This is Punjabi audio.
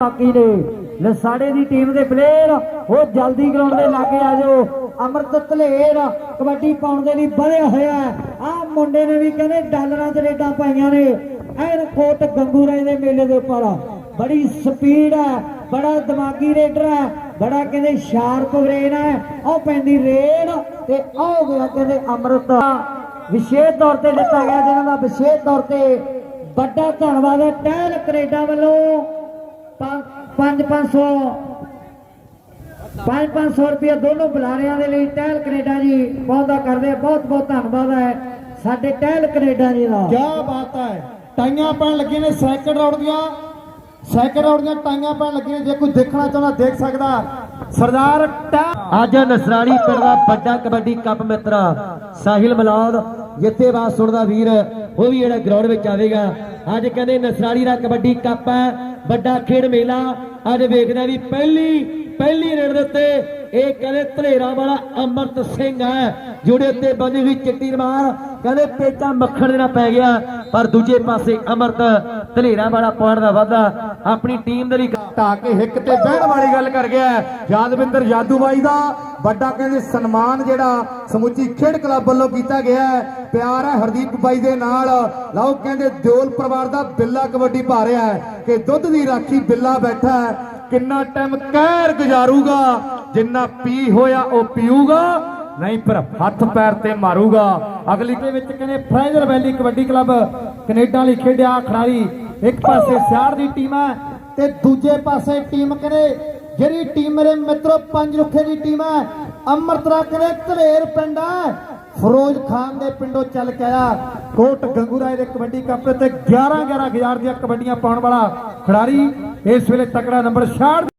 ਬਾਕੀ ਨੇ। ਲਸਾੜੇ ਦੀ ਟੀਮ ਦੇ ਪਲੇਅਰ ਉਹ ਜਲਦੀ ਗਰਾਊਂਡ ਦੇ ਲਾਗੇ ਆ ਜਾਓ। ਅਮਰਤ ਧਲੇਰ ਕਬੱਡੀ ਪਾਉਣ ਦੇ ਲਈ ਵਧਿਆ ਹੋਇਆ ਆ ਮੁੰਡੇ ਨੇ ਵੀ ਕਹਿੰਦੇ ਡਾਲਰਾਂ ਤੇ ਰੇਡਾਂ ਪਾਈਆਂ ਨੇ। ਐਨ ਕੋਟ ਗੰਗੂਰਾਏ ਦੇ ਮੇਲੇ ਦੇ ਉੱਪਰ। ਬੜੀ ਸਪੀਡ ਹੈ, ਬੜਾ ਦਿਮਾਗੀ ਰੇਡਰ ਹੈ, ਬੜਾ ਕਹਿੰਦੇ ਸ਼ਾਰਪ ਬ੍ਰੇਨ ਹੈ। ਉਹ ਪੈਂਦੀ ਰੇਡ ਤੇ ਆਹ ਗਿਆ ਕਹਿੰਦੇ ਅਮਰਤ। ਵਿਸ਼ੇਸ਼ ਤੌਰ ਤੇ ਦਿੱਤਾ ਗਿਆ ਜਿਹਨਾਂ ਦਾ ਵਿਸ਼ੇਸ਼ ਤੌਰ ਤੇ ਵੱਡਾ ਧੰਨਵਾਦ ਹੈ ਟਹਿਲ ਕੈਨੇਡਾ ਵੱਲੋਂ। 5-500 5-500 ਰੁਪਏ ਦੋਨੋਂ ਬੁਲਾਰਿਆਂ ਦੇ ਲਈ ਟਹਿਲ ਕੈਨੇਡਾ ਜੀ ਬਹੁਤਾ ਕਰਦੇ ਬਹੁਤ ਬਹੁਤ ਧੰਨਵਾਦ ਹੈ ਸਾਡੇ ਟਹਿਲ ਕੈਨੇਡਾ ਜੀ ਦਾ। ਕੀ ਬਾਤ ਹੈ ਟਾਈਆਂ ਪੈਣ ਲੱਗੀਆਂ ਨੇ ਸੈਕਿੰਡ ਰਾਉਂਡ ਦੀਆਂ। ਸੈਕਿੰਡ ਰਾਉਂਡ ਦੀਆਂ ਟਾਈਆਂ ਪੈਣ ਲੱਗੀਆਂ ਨੇ ਜੇ ਕੋਈ ਦੇਖਣਾ ਚਾਹੁੰਦਾ ਦੇਖ ਸਕਦਾ। ਸਰਦਾਰ ਟਾ ਅੱਜ ਨਸਰਾਲੀ ਪਿੰਡ ਦਾ ਵੱਡਾ ਕਬੱਡੀ ਕੱਪ ਮਿੱਤਰ ਸਾਹਿਲ ਮਲੌਦ ਜਿੱਥੇ ਬਾਤ ਸੁਣਦਾ ਵੀਰ, ਉਹ ਵੀ ਜਿਹੜਾ ਗਰਾਊਂਡ ਵਿੱਚ ਆਵੇਗਾ। ਅੱਜ ਕਹਿੰਦੇ ਨਸਰਾਲੀ ਦਾ ਕਬੱਡੀ ਕੱਪ ਹੈ, ਵੱਡਾ ਖੇਡ ਮੇਲਾ। ਅੱਜ ਵੇਖਦਾ ਵੀ ਪਹਿਲੀ ਪਹਿਲੀ ਰੇਡ ਦੇ ਉੱਤੇ ਇਹ ਕਹਿੰਦੇ ਧਲੇਰਾ ਵਾਲਾ ਅਮਰਤ ਸਿੰਘ ਹੈ ਜੁੜੇ ਉੱਤੇ ਬੰਦੀ ਹੋਈ ਚਿੱਟੀ ਰਮਾਰ ਕਹਿੰਦੇ ਪੇਚਾ ਮੱਖਣ ਦੇ ਨਾਲ ਪੈ ਗਿਆ, ਪਰ ਦੂਜੇ ਪਾਸੇ ਅਮਰਤ ਧਲੇਰਾ ਵਾਲਾ ਪੁਆਇੰਟ ਦਾ ਵਾਧਾ ਆਪਣੀ ਟੀਮ ਦੇ ਲਈ ਢਾ ਕੇ ਹਿੱਕ ਤੇ ਬਹਿਣ ਵਾਲੀ ਗੱਲ ਕਰ ਗਿਆ ਯਾਦਵਿੰਦਰ ਯਾਦੂ ਬਾਈ ਦਾ ਵੱਡਾ ਕਹਿੰਦੇ ਸਨਮਾਨ ਜਿਹੜਾ ਸਮੁੱਚੀ ਖੇਡ ਕਲੱਬ ਵੱਲੋਂ ਕੀਤਾ ਗਿਆ ਹੈ। ਪਿਆਰ ਹੈ ਹਰਦੀਪ ਬਾਈ ਦੇ ਨਾਲ। ਲਓ ਕਹਿੰਦੇ ਦਿਓਲ ਪਰਿਵਾਰ ਦਾ ਬਿੱਲਾ ਕਬੱਡੀ ਪਾ ਰਿਹਾ ਹੈ ਕਿ ਦੁੱਧ ਦੀ ਰਾਖੀ ਬਿੱਲਾ ਬੈਠਾ ਹੈ। ਕਿੰਨਾ ਟਾਈਮ ਕਹਿਰ ਗੁਜ਼ਾਰੂਗਾ, ਜਿੰਨਾ ਪੀ ਹੋਇਆ ਉਹ ਪੀਊਗਾ। ਨਹੀਂ, ਪਰ ਹੱਥ ਪੈਰ ਤੇ ਮਾਰੂਗਾ। ਅਗਲੀ ਦੇ ਵਿੱਚ ਕਹਿੰਦੇ Fraser Valley kabaddi club Canada ਲਈ ਖੇਡਿਆ ਖਿਡਾਰੀ। ਇੱਕ ਪਾਸੇ ਸਿਆੜ ਦੀ ਟੀਮ ਹੈ ਤੇ ਦੂਜੇ ਪਾਸੇ ਟੀਮ ਕਹਿੰਦੇ ਜਿਹੜੀ ਟੀਮ ਮੇਰੇ ਮਿੱਤਰੋ, ਪੰਜ ਰੁੱਖੇ ਦੀ ਟੀਮ ਹੈ। ਅੰਮ੍ਰਿਤਰਾ ਕਹਿੰਦੇ ਧਲੇਰ ਪਿੰਡ ਹੈ। ਫਰੋਜ਼ ਖਾਨ ਦੇ ਪਿੰਡੋਂ ਚੱਲ ਕੇ ਆਇਆ। ਕੋਟ ਗੰਗੂਰਾਏ ਦੇ ਕਬੱਡੀ ਕੱਪ ਤੇ 11 11 ਹਜ਼ਾਰ ਦੀਆਂ ਕਬੱਡੀਆਂ ਪਾਉਣ ਵਾਲਾ ਖਿਡਾਰੀ ਇਸ ਵੇਲੇ ਤਕੜਾ ਨੰਬਰ 66